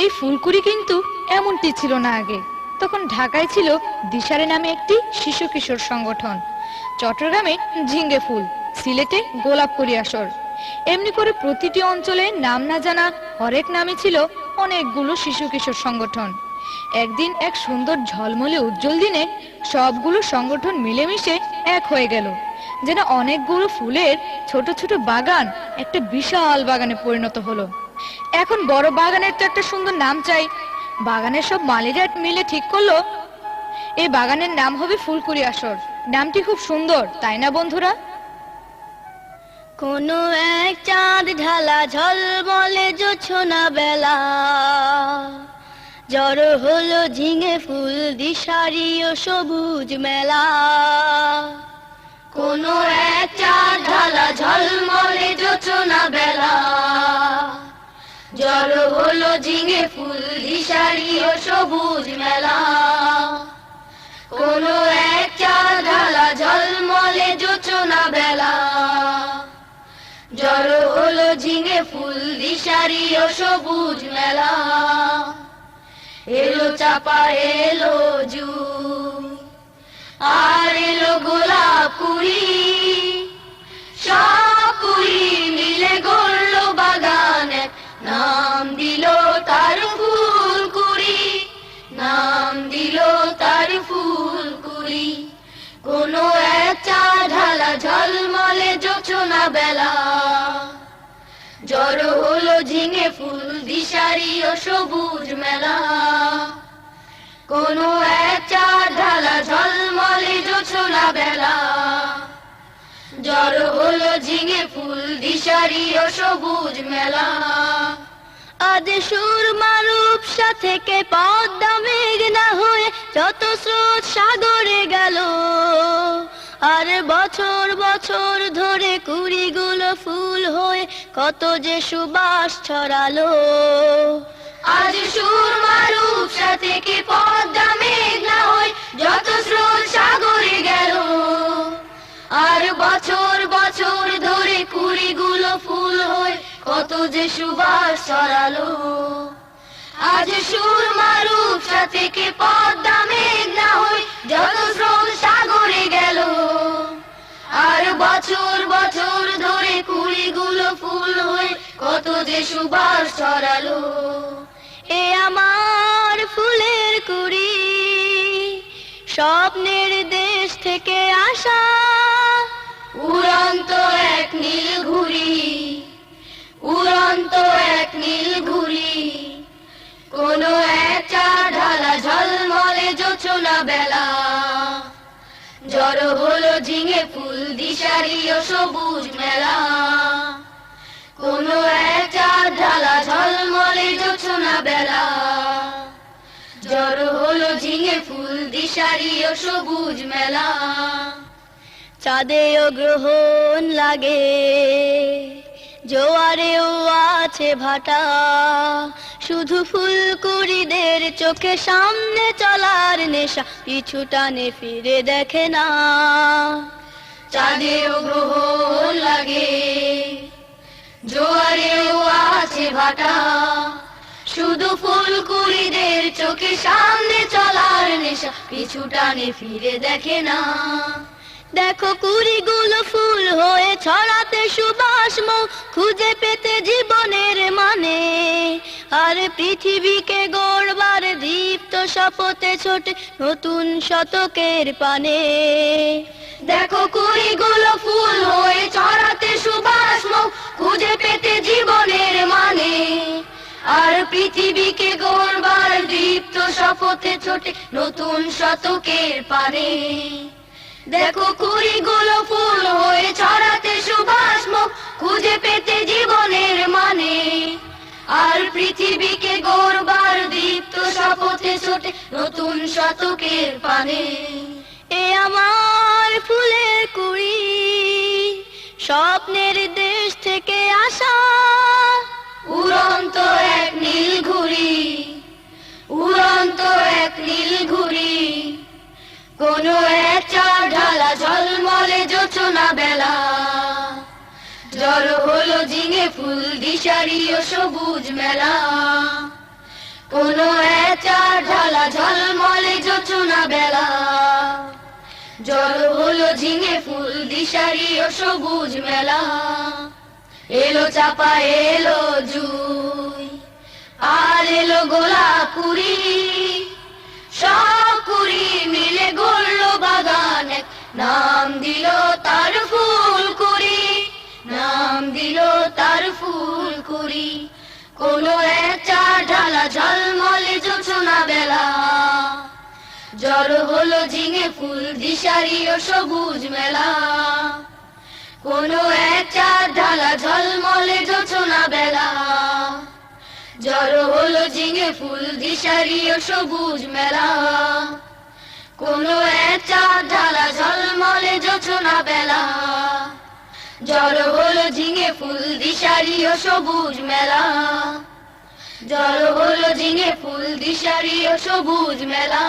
এই ফুলকুড়ি কিন্তু এমনটি ছিল না আগে। তখন ঢাকায় ছিল দিশারে নামে একটি শিশু কিশোর সংগঠন। চট্টগ্রামে ঝিঙ্গে ফুল, সিলেটে গোলাপ করি আসর। এমনি করে প্রতিটি অঞ্চলে নাম না জানা হরেক নামে ছিল অনেকগুলো শিশু কিশোর সংগঠন। একদিন এক সুন্দর ঝলমলে উজ্জ্বল দিনে সবগুলো সংগঠন মিলেমিশে এক হয়ে গেল, যেন অনেকগুলো ফুলের ছোট ছোট বাগান একটা বিশাল বাগানে পরিণত হলো। এখন বড় বাগানের তো একটা সুন্দর নাম চাই। বাগানের সব মালিরা মিলে ঠিক করল। এই বাগানের নাম হবে ফুলকুড়ি আসর। নামটি খুব সুন্দর, তাই না বন্ধুরা? কোনো এক চাঁদ ঢালা ঝলমলে জোছনা বেলা। জড় হলো ঝিঙে ফুল, দিশারি ও সবুজ মেলা। কোনো এক চাঁদ ঢালা ঝলমলে জোছনা বেলা জড় হলো ঝিঙে ফুল দিশারি ও সবুজ মেলা। কোনো এক চাঁদ ঢালা ঝলমলে জোছনা বেলা। জড় হলো ঝিঙে ফুল দিশারি ও সবুজ মেলা। এলো চাপা, এলো জু আর এলো গোলাপ কুড়ি বেলা। জড় হলো ঝিঙে ফুল, দিশারি ও সবুজ মেলা। কোনো এক ঢালা ঝলমলে জোছনা বেলা। জড় হলো ঝিঙে ফুল, দিশারি ও সবুজ মেলা। আদে সুর মারুপ থেকে পদ্মা মেঘনা হয়ে যত স্রোত সাগরে গেল। আর বছর বছর ধরে কুড়িগুলো ফুল হয়ে কত যে সুবাস ছড়ালো। আজ সুর মারুপ থেকে পদ্মা মেঘনা হয়ে যত স্রোত সাগরে গেল। আর বছর বছর ধরে কুড়িগুলো ফুল হয়ে কত যে সুবাস ছড়ালো। আজ সুর মারুপ থেকে পদ্মা মেঘনা হয়ে যত স্রোত সাগরে গেল, আর বছর বছর ধরে কুড়িগুলো ফুল হয়ে কত যে সুবাস ছড়ালো। এ আমার ফুলের কুড়ি, স্বপ্নের দেশ থেকে আসা উড়ন্ত এক নীল ঘুড়ি, উড়ন্ত এক নীল ঘুড়ি। কোন এক চা ঢালা ঝলমলে জোছনা বেলা। জড় হলো ঝিঙে ফুল, দিশারি ও সবুজ মেলা। কোন এক চা ঢালা, ঝলমলে জোছনা বেলা। জড় হলো ঝিঙে ফুল, দিশারি ও সবুজ মেলা। চাঁদেও গ্রহণ লাগে, জোয়ারেও আছে ভাটা। শুধু ফুলকুড়িদের চোখে সামনে চলার নেশা, পিছু টানে ফিরে দেখে না। চাঁদেও গ্রহণ লাগে, জোয়ারেও আছে ভাটা। শুধু ফুলকুড়িদের চোখে সামনে চলার নেশা, পিছু টানে ফিরে দেখে না। দেখো কুড়িগুলো ফুল হয়ে ছড়াতে সুবাস মৌ, খুঁজে পেতে জীবনের মানে। আর পৃথিবীকে গড়বার দীপ্ত শপথে ছোটে নতুন শতকের পানে। দেখো কুড়িগুলো ফুল হয়ে ছড়াতে সুবাস খুঁজে পেতে জীবনের মানে। আর পৃথিবীকে গড়বার দীপ্ত শপথে ছোটে নতুন শতকের পানে। দেখো কুড়ি কুড়িগুলো ফুল হয়ে ছড়াতে সুবাস মুখ পৃথিবীকে গড়বার দীপ্ত শপথে ছোটে নতুন শতকের পানে। এ আমার ফুলের কুড়ি, স্বপ্নের দেশ থেকে আসা উড়ন্ত এক নীল ঘুড়ি, উড়ন্ত এক নীল ঘুড়ি। কোন এক চার ঢালা ঝলমলে জোছনা বেলা। জড় হলো ঝিঙে ফুল, দিশারি ও সবুজ মেলা। কোন এচার ঢালা ঝলমলে যোচনা বেলা। জল হলো ঝিঙে ফুল, দিশারি ও সবুজ মেলা। এলো চাপা, এলো জুই, আর এলো গোলা কুড়ি। সব কুড়ি মিলে গড়ল বাগান নাম দিল তার ফুল। ফুল কুড়ি কোনো এক চার ঢালা ঝলমলে জোছনা বেলা। জড় হলো ঝিঙে ফুল, দিশারি ও সবুজ মেলা। কোনো এক চার ঢালা ঝলমলে জোছনা বেলা। জড় হলো ঝিঙে ফুল, দিশারি ও সবুজ মেলা। কোনো এক চার ঢালা ঝলমলে জোছনা বেলা। জড় হলো ঝিঙে ফুল, দিশারি ও সবুজ মেলা। জড় হলো ঝিঙে ফুল, দিশারি ও সবুজ মেলা।